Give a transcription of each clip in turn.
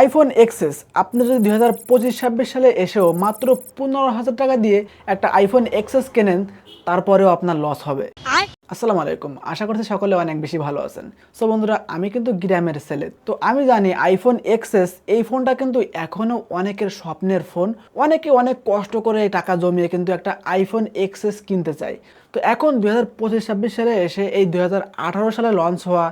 IPhone XS আপনি যদি দুই হাজার পঁচিশ ছাব্বিশ সালে এসেও মাত্র পনেরো হাজার টাকা দিয়ে একটা আইফোন এক্সেস কেনেন তারপরেও আপনার লস হবে। আসসালামু আলাইকুম। আশা করছি সকলে অনেক বেশি ভালো আছেন। সো বন্ধুরা আমি কিন্তু গ্রামের ছেলে। তো আমি জানি আইফোন এক্সএস এই ফোনটা কিন্তু এখনও অনেকের স্বপ্নের ফোন। অনেকে অনেক কষ্ট করে টাকা জমিয়ে কিন্তু একটা আইফোন এক্সএস কিনতে চায়। তো এখন দুই হাজার পঁচিশ ছাব্বিশ সালে এসে এই দুই হাজার আঠারো সালে লঞ্চ হওয়া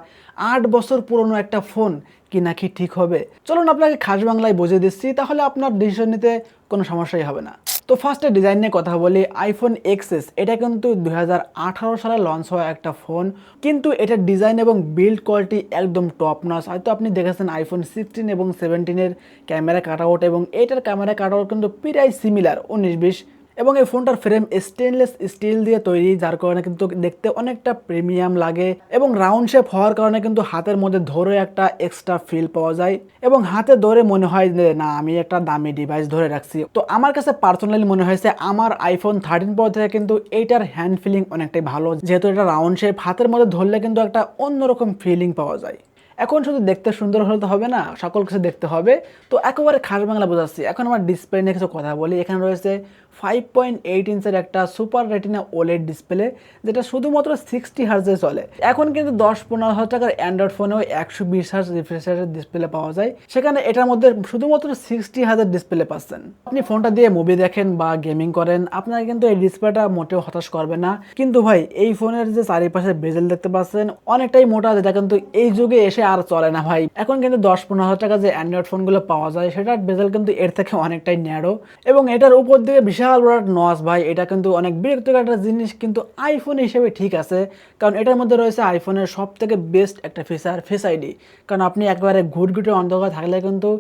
আট বছর পুরনো একটা ফোন কি না কি ঠিক হবে? চলুন আপনাকে খাস বাংলায় বুঝিয়ে দিচ্ছি, তাহলে আপনার ডিসিশন নিতে কোনো সমস্যাই হবে না। তো ফার্স্টে ডিজাইন নিয়ে কথা বলি আইফোন এক্সএস এটা কিন্তু দুই হাজার আঠারো সালে লঞ্চ হওয়া একটা ফোন কিন্তু এটার ডিজাইন এবং বিল্ড কোয়ালিটি একদম টপ নস হয়তো আপনি দেখেছেন আইফোন সিক্সটিন এবং সেভেন্টিনের ক্যামেরা কাট আউট এবং এটার ক্যামেরা কাট আউট কিন্তু প্রায় সিমিলার উনিশ বিশ এবং এই ফোনটার ফ্রেম স্টেনলেস স্টিল দিয়ে তৈরি, যার কারণে কিন্তু দেখতে অনেকটা প্রিমিয়াম লাগে এবং রাউন্ড শেপ হওয়ার কারণে কিন্তু হাতের মধ্যে ধরে একটা এক্সট্রা ফিল পাওয়া যায় এবং হাতে ধরে মনে হয় যে, না, আমি একটা দামি ডিভাইস ধরে রাখছি। তো আমার কাছে পার্সোনালি মনে হয়েছে, আমার আইফোন থার্টিন প্রো থেকে কিন্তু এইটার হ্যান্ড ফিলিং অনেকটাই ভালো। যেহেতু এটা রাউন্ড শেপ হাতের মধ্যে ধরলে কিন্তু একটা অন্যরকম ফিলিং পাওয়া যায়। এখন শুধু দেখতে সুন্দর হলে তো হবে না, সকল কিছু দেখতে হবে। তো একেবারে খাস বাংলা বোঝাচ্ছি। এখন আমার ডিসপ্লে নিয়ে কিছু কথা বলি। এখানে রয়েছে ফাইভ পয়েন্ট এইট ইঞ্চের একটা সুপার রেটিনা ওলেড ডিসপ্লে, যেটা শুধুমাত্র সিক্সটি হার্জে চলে। এখন কিন্তু দশ পনেরো হাজার টাকার অ্যান্ড্রয়েড ফোনেও একশো বিশ হার্জ রিফ্রেশারের ডিসপ্লে পাওয়া যায়। সেখানে এটার মধ্যে শুধুমাত্র সিক্সটি হাজার ডিসপ্লে পাচ্ছেন। আপনি ফোনটা দিয়ে মুভি দেখেন বা গেমিং করেন, আপনার কিন্তু এই ডিসপ্লেটা মোটেও হতাশ করবে না। কিন্তু ভাই, এই ফোনের যে চারিপাশে বেজেল দেখতে পাচ্ছেন, অনেকটাই মোটা, যেটা কিন্তু এই যুগে এসে আর চলে না ভাই। এখন কিন্তু দশ পনেরো হাজার টাকা যে অ্যান্ড্রয়েড ফোনগুলো পাওয়া যায়, সেটার বেজেল কিন্তু এর থেকে অনেকটাই ন্যারো এবং এটার উপর দিকে বিশাল বড় নস ভাই, এটা কিন্তু অনেক বিরক্তিকর একটা জিনিস, কিন্তু আইফোন হিসেবে ঠিক আছে, কারণ এটার মধ্যে রয়েছে আইফোনের সব থেকে বেস্ট একটা ফিচার ফেস আইডি কারণ আপনি একবারে ঘুটঘুটে অন্ধকার থাকলে কিন্তু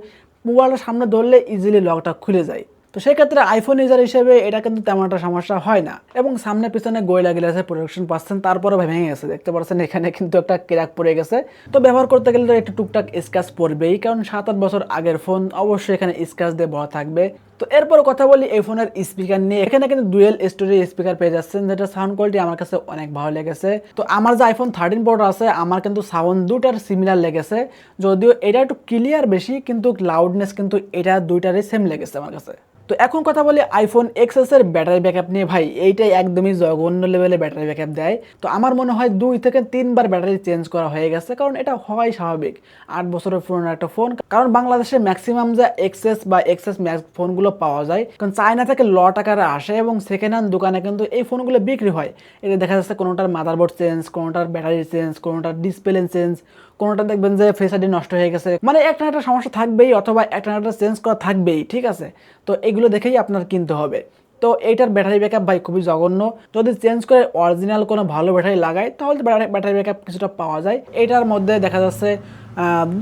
মোবাইলটা সামনে ধরলে ইজিলি লকটা খুলে যায়। তো সেক্ষেত্রে আইফোন ইউজার হিসেবে এটা কিন্তু তেমন একটা সমস্যা হয় না। এবং সামনে পিছনে গোয়েলা গ্লাসের প্রোটেকশন পাচ্ছেন তারপরে ভেঙে গেছে। দেখতে পাচ্ছেন, এখানে কিন্তু একটা ক্র্যাক পড়ে গেছে। তো ব্যবহার করতে গেলে তো একটু টুকটাক স্ক্র্যাচ পড়বেই, কারণ সাত আট বছর আগের ফোন অবশ্যই এখানে স্ক্র্যাচ দিয়ে ভরা থাকবে। তো এরপর কথা বলি এই ফোনের স্পিকার নিয়ে। এখানে কিন্তু ডুয়েল স্টোরি স্পিকার পেয়ে যাচ্ছেন, যেটা সাউন্ড কোয়ালিটি আমার কাছে অনেক ভালো লেগেছে। তো আমার যে আইফোন থার্টিন প্রোটা আছে, আমার কিন্তু সাউন্ড দুটার সিমিলার লেগেছে। যদিও এটা একটু ক্লিয়ার বেশি, কিন্তু লাউডনেস কিন্তু এটা দুইটারই সেম লেগেছে আমার কাছে। তো এখন কথা বলি আইফোন এক্সএস এর ব্যাটারি ব্যাকআপ নিয়ে। ভাই, এইটাই একদমই জঘন্য লেভেলে ব্যাটারি ব্যাকআপ দেয়। তো আমার মনে হয় দুই থেকে তিনবার ব্যাটারি চেঞ্জ করা হয়ে গেছে, কারণ এটা হয় স্বাভাবিক। আট বছরের পুরনো একটা ফোন কারণ বাংলাদেশে ম্যাক্সিমাম যে এক্সএস বা এক্সএস ম্যাক্স ফোনগুলো পাওয়া যায়। কারণ চায়না থেকে ল টাকারে আসে এবং সেকেন্ড হ্যান্ড দোকানে কিন্তু এই ফোনগুলো বিক্রি হয়। এটা দেখা যাচ্ছে কোনোটার মাদারবোর্ড চেঞ্জ কোনোটার ব্যাটারি চেঞ্জ কোনোটার ডিসপ্লে চেঞ্জ কোনোটা দেখবেন যে ফেস আইডি নষ্ট হয়ে গেছে। মানে একটা একটা সমস্যা থাকবেই অথবা একটা একটা চেঞ্জ করা থাকবেই, ঠিক আছে? তো এগুলো দেখেই আপনার কিনতে হবে। তো এইটার ব্যাটারি ব্যাকআপ ভাই খুবই জঘন্য। যদি চেঞ্জ করে অরিজিনাল কোনো ভালো ব্যাটারি লাগায়, তাহলে তো ব্যাটারি ব্যাকআপ কিছুটা পাওয়া যায়। এটার মধ্যে দেখা যাচ্ছে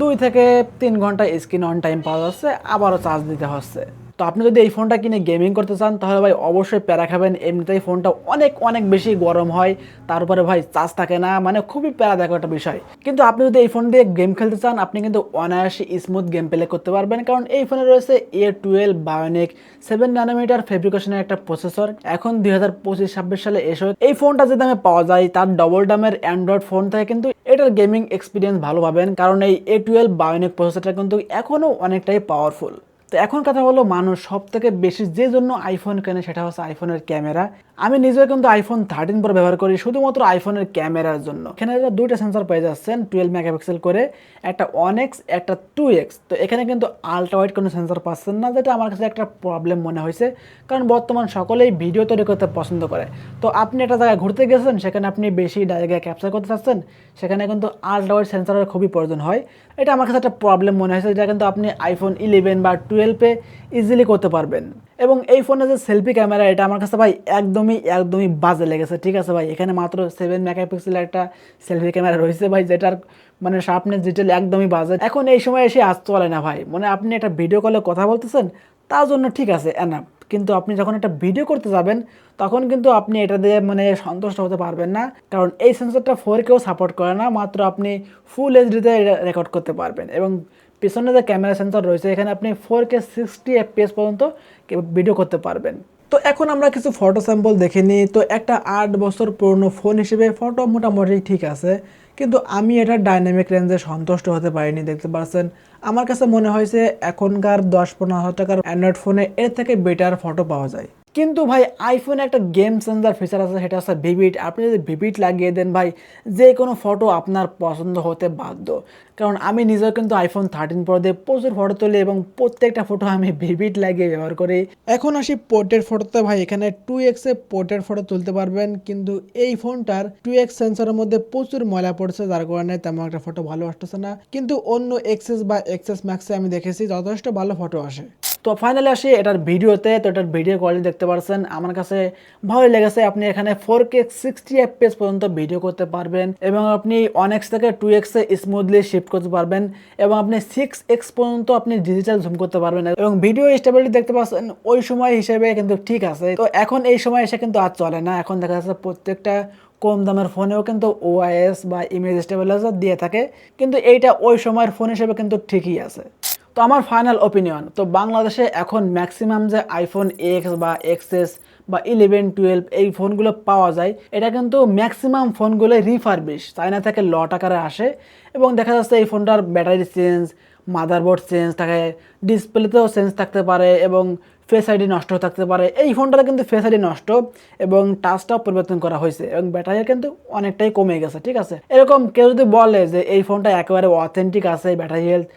দুই থেকে তিন ঘণ্টা স্ক্রিন অন টাইম পাওয়া যাচ্ছে, আবারও চার্জ দিতে হচ্ছে। তো আপনি যদি এই ফোনটা কিনে গেমিং করতে চান, তাহলে ভাই অবশ্যই প্যারা খাবেন। এমনিতেই ফোনটা অনেক অনেক বেশি গরম হয়। তারপরে ভাই চার্জ থাকে না মানে খুবই প্যারা দেখো একটা বিষয়। কিন্তু আপনি যদি এই ফোন দিয়ে গেম খেলতে চান, আপনি কিন্তু অনায়াসে স্মুথ গেম প্লে করতে পারবেন। কারণ এই ফোনে রয়েছে A twelve Bionic seven nanometer ফেব্রিকেশনের একটা প্রসেসর এখন দুই হাজার পঁচিশ, ছাব্বিশ সালে এসে এই ফোনটা যে দামে পাওয়া যায়, তার ডবল দামের অ্যান্ড্রয়েড ফোন থেকে কিন্তু এটার গেমিং এক্সপিরিয়েন্স ভালো পাবেন। কারণ এই এ টুয়েলভ বায়োনিক প্রসেসরটা কিন্তু এখনও অনেকটাই পাওয়ারফুল তো এখন কথা হলো মানুষ সব থেকে বেশি যে জন্য আইফোন কেনে সেটা হচ্ছে আইফোনের ক্যামেরা। আমি নিজেও কিন্তু আইফোন থার্টিন প্রো ব্যবহার করি, শুধুমাত্র আইফোনের ক্যামেরার জন্য। এখানে দুইটা সেন্সর পেয়ে যাচ্ছেন টুয়েলভ মেগাপিক্সেল করে, একটা ওয়ান এক্স একটা টু এক্স তো এখানে কিন্তু আলট্রা ওয়াইড কোনো সেন্সর পাচ্ছেন না, যেটা আমার কাছে একটা প্রবলেম মনে হয়েছে। কারণ বর্তমান সকলেই ভিডিও তৈরি করতে পছন্দ করে। তো আপনি একটা জায়গায় ঘুরতে গেছেন, সেখানে আপনি বেশি জায়গায় ক্যাপচার করতে চাচ্ছেন, সেখানে কিন্তু আলট্রা ওয়াইড সেন্সরের খুবই প্রয়োজন হয়। এটা আমার কাছে একটা প্রবলেম মনে হয়েছে, যেটা কিন্তু আপনি আইফোন ইলেভেন বা টুয়েলভে ইজিলি করতে পারবেন। এবং এই ফোনে যে সেলফি ক্যামেরা, এটা আমার কাছে ভাই একদমই একদমই বাজে লেগেছে, ঠিক আছে ভাই? এখানে মাত্র সেভেন মেগাপিক্সেলের একটা সেলফি ক্যামেরা রয়েছে ভাই, যেটার মানে শার্পনেস ডিটেল একদমই বাজে। এখন এই সময় এসে আসতে চলে না ভাই। মানে আপনি একটা ভিডিও কলে কথা বলতেছেন, তার জন্য ঠিক আছে এনাফ কিন্তু আপনি যখন একটা ভিডিও করতে যাবেন, তখন কিন্তু আপনি এটা দিয়ে মানে সন্তুষ্ট হতে পারবেন না। কারণ এই সেন্সরটা ফোর কেও সাপোর্ট করে না, মাত্র আপনি ফুল এইচডিতে রেকর্ড করতে পারবেন। এবং পিছনে যে ক্যামেরা সেন্সর রয়েছে, এখানে আপনি ফোর কে সিক্সটি এফপিএস পর্যন্ত ভিডিও করতে পারবেন। তো এখন আমরা কিছু ফটো স্যাম্পল দেখে নিই। তো একটা আট বছর পুরনো ফোন হিসেবে ফটো মোটামুটি ঠিক আছে। কিন্তু আমি এটা ডাইনামিক রেঞ্জে সন্তুষ্ট হতে পারিনি, দেখতে পাচ্ছেন। আমার কাছে মনে হয়েছে এখনকার দশ পনেরো হাজার টাকার অ্যান্ড্রয়েড ফোনে এর থেকে বেটার ফটো পাওয়া যায়। কিন্তু ভাই আইফোনে একটা গেম সেন্সার ফিচার আছে, সেটা হচ্ছে ভিভিড আপনি যদি ভিভিট লাগিয়ে দেন ভাই, যে কোনো ফটো আপনার পছন্দ হতে বাধ্য। কারণ আমি নিজেও কিন্তু আইফোন থার্টিন প্রো দিয়ে প্রচুর ফটো তুলি এবং প্রত্যেকটা ফটো আমি ভিভিড লাগিয়ে ব্যবহার করি। এখন আসি পোর্ট্রেট ফটোতে ভাই, এখানে টু এক্সে পোর্ট্রেট ফটো তুলতে পারবেন, কিন্তু এই ফোনটার টু এক্স সেন্সরের মধ্যে প্রচুর ময়লা পড়ছে, যার কারণে তেমন একটা ফটো ভালো আসতেছে না। কিন্তু অন্য এক্সেস বা এক্সেস ম্যাক্সে আমি দেখেছি, যথেষ্ট ভালো ফটো আসে। তো ফাইনালি আসি, এটার ভিডিওতে তো এটার ভিডিও কোয়ালিটি দেখতে পারছেন। আমার কাছে ভালো লেগেছে, আপনি এখানে ফোর কে সিক্সটি এফপিএস পর্যন্ত ভিডিও করতে পারবেন এবং আপনি ওয়ান এক্স থেকে টু এক্সে স্মুথলি শিফট করতে পারবেন এবং আপনি সিক্স এক্স পর্যন্ত আপনি ডিজিটাল জুম করতে পারবেন। এবং ভিডিও স্টেবিলিটি দেখতে পাচ্ছেন, ওই সময় হিসেবে কিন্তু ঠিক আছে। তো এখন এই সময় এসে কিন্তু আর চলে না। এখন দেখা যাচ্ছে প্রত্যেকটা কম দামের ফোনেও কিন্তু ওআইএস বা ইমেজ স্টেবিলাইজার দিয়ে থাকে। কিন্তু এইটা ওই সময়ের ফোন হিসেবে কিন্তু ঠিকই আছে। তো আমার ফাইনাল ওপিনিয়ন তো বাংলাদেশে এখন ম্যাক্সিমাম যে আইফোন এক্স বা এক্সএস বা ইলেভেন টুয়েলভ এই ফোনগুলো পাওয়া যায়, এটা কিন্তু ম্যাক্সিমাম ফোনগুলো রিফারবিশ চায়না থেকে লট আকারে আসে এবং দেখা যাচ্ছে এই ফোনটার ব্যাটারি চেঞ্জ মাদারবোর্ড চেঞ্জ থাকে ডিসপ্লেতেও চেঞ্জ থাকতে পারে এবং ফেস আইডি নষ্ট থাকতে পারে, এই ফোনটাতে কিন্তু ফেস আইডি নষ্ট এবং টাচটাও পরিবর্তন করা হয়েছে এবং ব্যাটারি কিন্তু অনেকটাই কমে গেছে, ঠিক আছে? এরকম কেউ যদি বলে যে এই ফোনটা একেবারে অথেন্টিক আছে ব্যাটারি হেলথ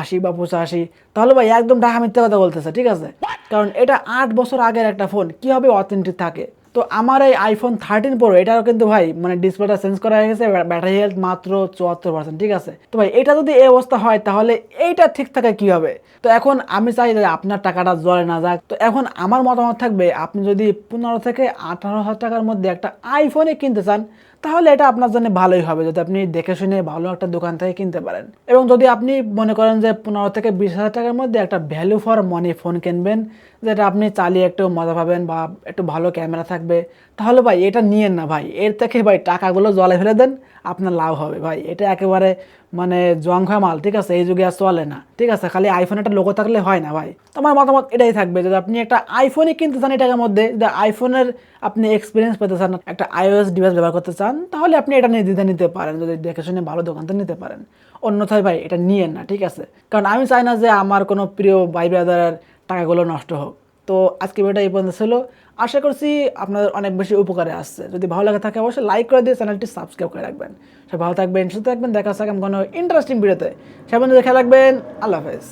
আশি বা পঁচাশি। তাহলে ভাই একদম ঢাকা মিথ্যা কথা বলতেছে, ঠিক আছে? কারণ এটা আট বছর আগের একটা ফোন কীভাবে অথেন্টিক থাকে? তো আমার এই আইফোন থার্টিন প্রো এটারও কিন্তু ভাই মানে ডিসপ্লেটা চেঞ্জ করা হয়ে গেছে ব্যাটারি হেলথ মাত্র চুয়াত্তর পার্সেন্ট ঠিক আছে? তো ভাই এটা যদি এই অবস্থা হয়, তাহলে এইটা ঠিক থাকে কী হবে তো এখন আমি চাই যে আপনার টাকাটা জলে না যাক। তো এখন আমার মতামত থাকবে, আপনি যদি পনেরো থেকে আঠারো হাজার টাকার মধ্যে একটা আইফোনে কিনতে চান তাহলে এটা আপনার জন্য ভালোই হবে, যদি আপনি দেখে শুনে ভালো একটা দোকান থেকে কিনতে পারেন। এবং যদি আপনি মনে করেন যে পনেরো থেকে বিশ হাজার টাকার মধ্যে একটা ভ্যালু ফর মানি ফোন কিনবেন, যেটা আপনি চালিয়ে একটু মজা পাবেন বা একটু ভালো ক্যামেরা থাকবে, তাহলে ভাই এটা নিয়েন না ভাই। এর থেকে ভাই টাকাগুলো জলে ফেলে দেন, আপনার লাভ হবে ভাই। এটা একেবারে মানে জংখা মাল, ঠিক আছে? এই যুগে আর চলে না, ঠিক আছে? খালি আইফোন একটা লোগো থাকলে হয় না ভাই। তো আমার মতামত এটাই থাকবে যদি আপনি একটা আইফোনই কিনতে চান এই টাকার মধ্যে, যদি আইফোনের আপনি এক্সপিরিয়েন্স পেতে চান, একটা আইওএস ডিভাইস ব্যবহার করতে চান, তাহলে আপনি এটা নিয়ে দিতে নিতে পারেন, যদি দেখে শুনে ভালো দোকান নিতে পারেন। অন্যথায় ভাই এটা নিয়েন না, ঠিক আছে? কারণ আমি চাই না যে আমার কোনো প্রিয় ভাই ব্রাদারের টাকাগুলো নষ্ট হোক। তো আজকে ভিডিওটা এই পর্যন্ত ছিল। আশা করছি আপনাদের অনেক বেশি উপকারে আসছে। যদি ভালো লাগে থাকে অবশ্যই লাইক করে দিয়ে চ্যানেলটি সাবস্ক্রাইব করে রাখবেন। সব ভালো থাকবেন, সুস্থ থাকবেন, দেখা হচ্ছে কোনো ইন্টারেস্টিং ভিডিওতে সে পর্যন্ত দেখে রাখবেন, আল্লাহ হাফেজ।